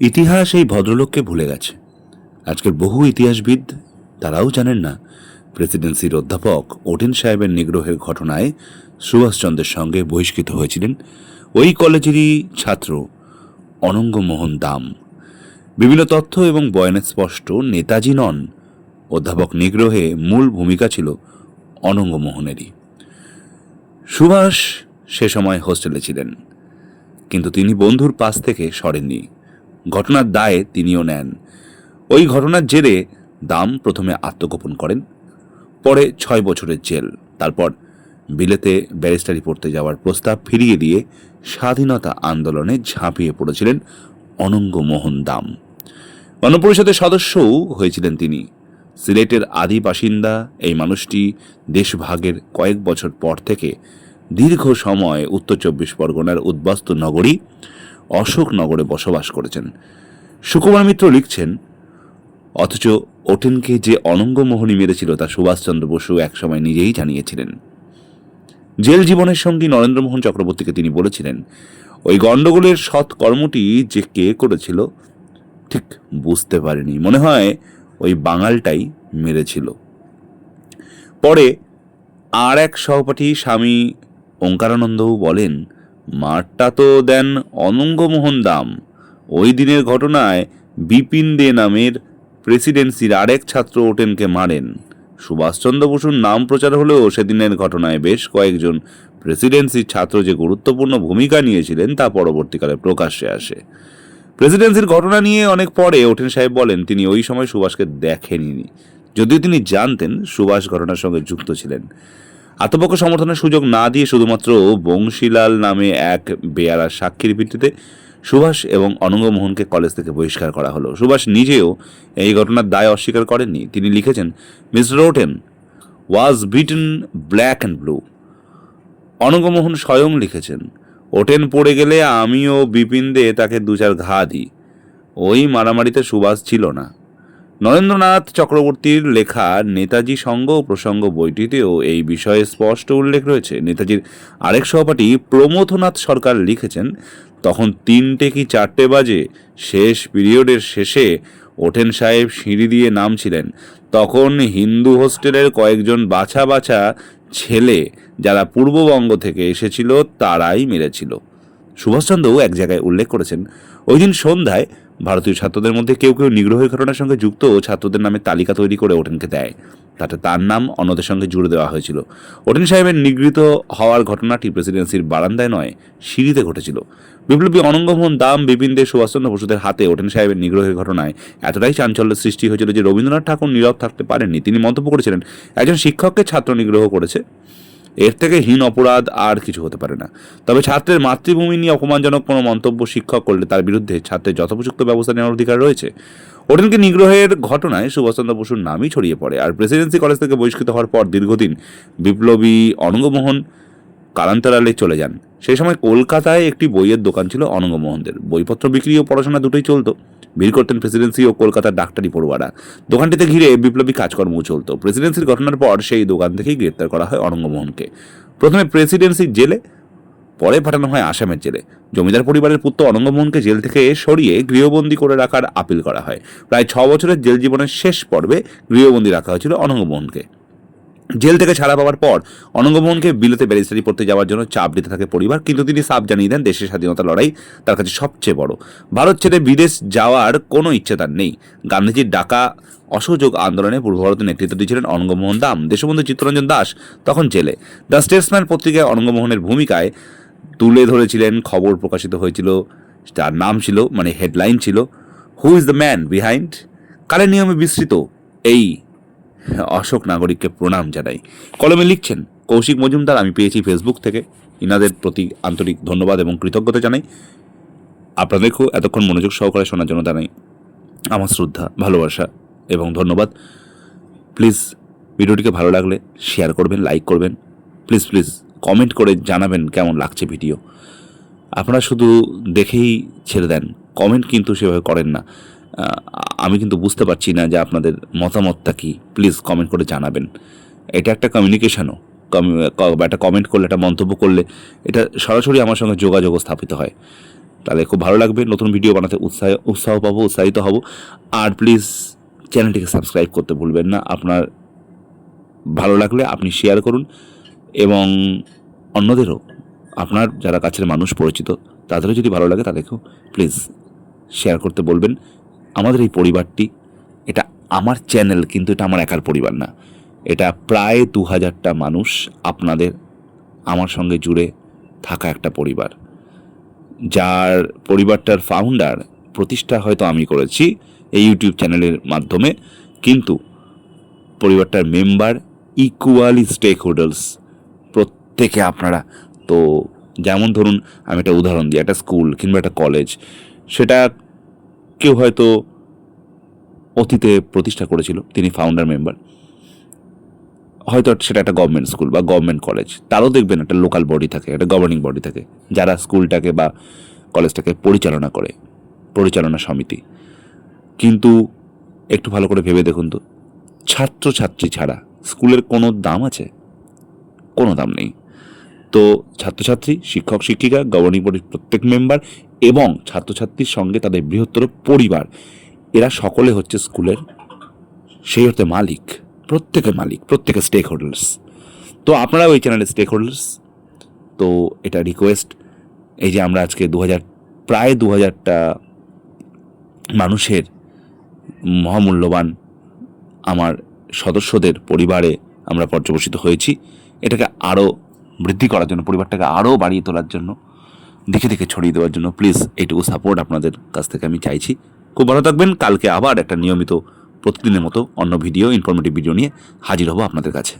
ইতিহাস এই ভদ্রলোককে ভুলে গেছে। আজকের বহু ইতিহাসবিদ তারাও জানেন না, প্রেসিডেন্সির অধ্যাপক ওটেন সাহেবের নিগ্রহের ঘটনায় সুভাষচন্দ্রের সঙ্গে বহিষ্কৃত হয়েছিলেন ওই কলেজেরই ছাত্র অনঙ্গমোহন দাম। বিভিন্ন তথ্য এবং বয়ানে স্পষ্ট নেতাজি নন, অধ্যাপক নিগ্রহে মূল ভূমিকা ছিল অনঙ্গমোহনেরই। সুভাষ সে সময় হোস্টেলে ছিলেন, কিন্তু তিনি বন্ধুর পাশ থেকে সরেননি। ঘটনার দায়ে তিনিও নেন। ওই ঘটনার জেরে দাম প্রথমে আত্মগোপন করেন, পরে ছয় বছরের জেল। তারপর বিলেতে ব্যারিস্টারি পড়তে যাওয়ার প্রস্তাব ফিরিয়ে দিয়ে স্বাধীনতা আন্দোলনে ঝাঁপিয়ে পড়েছিলেন অনঙ্গ মোহন দাম। গণপরিষদের সদস্যও হয়েছিলেন তিনি। সিলেটের আদি বাসিন্দা এই মানুষটি দেশভাগের কয়েক বছর পর থেকে দীর্ঘ সময় উত্তর চব্বিশ পরগনার উদ্বাস্তু নগরী অশোকনগরে বসবাস করেছেন। সুকুমার মিত্র লিখছেন, অথচ ওটেনকে যে অনঙ্গমোহনী মেরেছিল তা সুভাষচন্দ্র বসু একসময় নিজেই জানিয়েছিলেন। জেল জীবনের সঙ্গী নরেন্দ্রমোহন চক্রবর্তীকে তিনি বলেছিলেন, ওই গণ্ডগোলের সৎ কর্মটি যে কে করেছিল, ঠিক বুঝতে পারেনি। মনে হয় ওই বাঙালটাই মেরেছিল। পরে আর এক সহপাঠী স্বামী ওঙ্কারানন্দও বলেন মারটা তো দেন অনঙ্গমোহন দাম। ওই দিনের ঘটনায় বিপিন দে নামের প্রেসিডেন্সির আরেক ছাত্র ওটেনকে মারেন। সুভাষচন্দ্র বসুর নাম প্রচার হলেও সেদিনের ঘটনায় বেশ কয়েকজন প্রেসিডেন্সির ছাত্র যে গুরুত্বপূর্ণ ভূমিকা নিয়েছিলেন তা পরবর্তীকালে প্রকাশ্যে আসে। প্রেসিডেন্সির ঘটনা নিয়ে অনেক পরে ওটেন সাহেব বলেন, তিনি ওই সময় সুভাষকে দেখেননি যদিও তিনি জানতেন সুভাষ ঘটনার সঙ্গে যুক্ত ছিলেন। আত্মপক্ষ সমর্থনের সুযোগ না দিয়ে শুধুমাত্র বংশীলাল নামে এক বেয়ারা সাক্ষীর ভিত্তিতে সুভাষ এবং অনঙ্গমোহনকে কলেজ থেকে বহিষ্কার করা হলো। সুভাষ নিজেও এই ঘটনার দায় অস্বীকার করেননি। তিনি লিখেছেন Mr Oaten was beaten black and blue. Anangamohan স্বয়ং লিখেছেন, ওটেন পড়ে গেলে আমিও বিপিন দে তাকে দু চার ঘা দিই। ওই মারামারিতে সুভাষ ছিল না। নরেন্দ্রনাথ চক্রবর্তীর লেখা নেতাজি সঙ্গ প্রসঙ্গ বইটিতেও এই বিষয়ে স্পষ্ট উল্লেখ রয়েছে। নেতাজির আরেক সহপাঠী প্রমথনাথ সরকার লিখেছেন, তখন তিনটে কি চারটে বাজে? শেষ পিরিয়ডের শেষে ওঠেন সাহেব সিঁড়ি দিয়ে নামছিলেন। তখন হিন্দু হোস্টেলের কয়েকজন বাছা বাছা ছেলে যারা পূর্ববঙ্গ থেকে এসেছিল তারাই মেরেছিল। সুভাষচন্দ্রও এক জায়গায় উল্লেখ করেছেন, ওই দিন সন্ধ্যায় ভারতীয় ছাত্রদের মধ্যে কেউ কেউ নিগ্রহের ঘটনার সঙ্গে যুক্ত ও ছাত্রদের নামে তালিকা তৈরি করে ওটেনকে দেয়। তাতে তার নাম অন্যদের সঙ্গে জুড়ে দেওয়া হয়েছিল। ওটেন সাহেবের নিগৃহীত হওয়ার ঘটনাটি প্রেসিডেন্সির বারান্দায় নয়, সিঁড়িতে ঘটেছিল। বিপ্লবী অনঙ্গমোহন দাম, বিপিন দে, সুভাষচন্দ্র বসুদের হাতে ওটেন সাহেবের নিগ্রহের ঘটনায় এতটাই চাঞ্চল্যের সৃষ্টি হয়েছিল যে রবীন্দ্রনাথ ঠাকুর নীরব থাকতে পারেননি। তিনি মন্তব্য করেছিলেন, একজন শিক্ষককে ছাত্র নিগ্রহ করেছে। এর থেকে হীন অপরাধ আর কিছু হতে পারে না। তবে ছাত্রের মাতৃভূমি নিয়ে অপমানজনক কোনো মন্তব্য শিক্ষক করলে তার বিরুদ্ধে ছাত্রের যথোপযুক্ত ব্যবস্থা নেওয়ার অধিকার রয়েছে। ওটেনকে নিগ্রহের ঘটনায় সুভাষচন্দ্র বসুর নামই ছড়িয়ে পড়ে, আর প্রেসিডেন্সি কলেজ থেকে বহিষ্কৃত হওয়ার পর দীর্ঘদিন বিপ্লবী অনঙ্গমোহন কালান্তরালে চলে যান। সেই সময় কলকাতায় একটি বইয়ের দোকান ছিল অনঙ্গমোহনদের। বইপত্র বিক্রি ও পড়াশোনা দুটোই চলতো। ভিড় করতেন প্রেসিডেন্সি ও কলকাতার ডাক্তারি পড়ুয়ারা। দোকানটিতে ঘিরে বিপ্লবী কাজকর্মও চলতো। প্রেসিডেন্সির ঘটনার পর সেই দোকান থেকেই গ্রেপ্তার করা হয় অনঙ্গমোহনকে। প্রথমে প্রেসিডেন্সির জেলে, পরে পাঠানো হয় আসামের জেলে। জমিদার পরিবারের পুত্র অনঙ্গমোহনকে জেল থেকে সরিয়ে গৃহবন্দী করে রাখার আপিল করা হয়। প্রায় ছ বছরের জেল জীবনের শেষ পর্বে গৃহবন্দী রাখা হয়েছিল অনঙ্গমোহনকে। জেল থেকে ছাড়া পাওয়ার পর অনঙ্গমোহনকে বিলেতে ব্যারিস্টারি পড়তে যাওয়ার জন্য চাপ দিতে থাকে পরিবার, কিন্তু তিনি সাপ জানিয়ে দেন দেশের স্বাধীনতা লড়াই তার কাছে সবচেয়ে বড়। ভারত ছেড়ে বিদেশ যাওয়ার কোনো ইচ্ছে তার নেই। গান্ধীজির ডাকা অসহযোগ আন্দোলনে পূর্ব ভারতের নেতৃত্ব দিয়েছিলেন অনঙ্গমোহন দাম। দেশবন্ধু চিত্তরঞ্জন দাস তখন জেলে। দ্য স্টেটসম্যান পত্রিকায় অনঙ্গমোহনের ভূমিকায় তুলে ধরেছিলেন, খবর প্রকাশিত হয়েছিল তার নাম ছিল মানে হেডলাইন ছিল who is the man behind কালের নিয়মে বিস্তৃত এই অশোক নাগরিককে প্রণাম জানাই। কলমে লিখছেন, কৌশিক মজুমদার, আমি পেয়েছি ফেসবুক থেকে। ইনাদের প্রতি আন্তরিক ধন্যবাদ এবং কৃতজ্ঞতা জানাই। আপনাদেরকেও এতক্ষণ মনোযোগ সহকারে শোনার জন্য জানাই আমার শ্রদ্ধা, ভালোবাসা এবং ধন্যবাদ। প্লিজ ভিডিওটিকে ভালো লাগলে শেয়ার করবেন লাইক করবেন। প্লিজ প্লিজ কমেন্ট করে জানাবেন কেমন লাগছে ভিডিও। আপনারা শুধু দেখেই ছেড়ে দেন কমেন্ট কিন্তু সেভাবে করেন না। আমি কিন্তু বুঝতে পারছি না যে আপনাদের মতামতটা কি। প্লিজ কমেন্ট করে জানাবেন। এটা একটা কমিউনিকেশনও একটা কমেন্ট করলে, একটা মন্তব্য করলে, এটা সরাসরি আমার সঙ্গে যোগাযোগ স্থাপিত হয়। তাহলে খুব ভালো লাগবে। নতুন ভিডিও বানাতে উৎসাহ উৎসাহ পাবো, উৎসাহিত হব। আর প্লিজ চ্যানেলটিকে সাবস্ক্রাইব করতে ভুলবেন না। আপনার ভালো লাগলে আপনি শেয়ার করুন এবং অন্যদেরও, আপনার যারা কাছের মানুষ পরিচিত, তাদেরও যদি ভালো লাগে তাদেরকেও প্লিজ শেয়ার করতে বলবেন। আমাদের এই পরিবারটি, এটা আমার চ্যানেল কিন্তু এটা আমার একার পরিবার না। এটা প্রায় দু হাজারটা মানুষ আপনাদের, আমার সঙ্গে জুড়ে থাকা একটা পরিবার। যার পরিবারটার ফাউন্ডার প্রতিষ্ঠা হয়তো আমি করেছি এই ইউটিউব চ্যানেলের মাধ্যমে, কিন্তু পরিবারটার মেম্বার ইকুয়ালি স্টেক হোল্ডার্স প্রত্যেকে আপনারা। তো যেমন ধরুন, আমি একটা উদাহরণ দিই, একটা স্কুল কিংবা একটা কলেজ সেটা কেউ হয়তো অতীতে প্রতিষ্ঠা করেছিল, তিনি ফাউন্ডার মেম্বার হয়তো সেটা একটা গভর্নমেন্ট স্কুল বা গভর্নমেন্ট কলেজ তারও দেখবেন একটা লোকাল বডি থাকে, একটা গভর্নিং বডি থাকে, যারা স্কুলটাকে বা কলেজটাকে পরিচালনা করে, পরিচালনা সমিতি। কিন্তু একটু ভালো করে ভেবে দেখুন তো, ছাত্রছাত্রী ছাড়া স্কুলের কোনো দাম আছে? কোনো দাম নেই। তো ছাত্রছাত্রী, শিক্ষক, শিক্ষিকা গভর্নিং বডির প্রত্যেক মেম্বার এবং ছাত্রছাত্রীর সঙ্গে তাদের বৃহত্তর পরিবার, এরা সকলে হচ্ছে স্কুলের সেই অর্থে মালিক, প্রত্যেকের মালিক, প্রত্যেকের স্টেক হোল্ডার্স তো আপনারা ওই চ্যানেলের স্টেক হোল্ডার্স তো এটা রিকোয়েস্ট এই যে আমরা আজকে দু হাজার প্রায় দু হাজারটা মানুষের মহামূল্যবান আমার সদস্যদের পরিবারে আমরা পর্যবসিত হয়েছি। এটাকে আরও বৃদ্ধি করার জন্য, পরিবারটাকে আরও বাড়িয়ে তোলার জন্য দেখে দেখে ছড়িয়ে দেওয়ার জন্য প্লিজ এইটুকু সাপোর্ট আপনাদের কাছ থেকে আমি চাইছি। খুব ভালো থাকবেন, কালকে আবার একটা নিয়মিত প্রতিদিনের মতো অন্য ভিডিও ইনফরমেটিভ ভিডিও নিয়ে হাজির হব আপনাদের কাছে।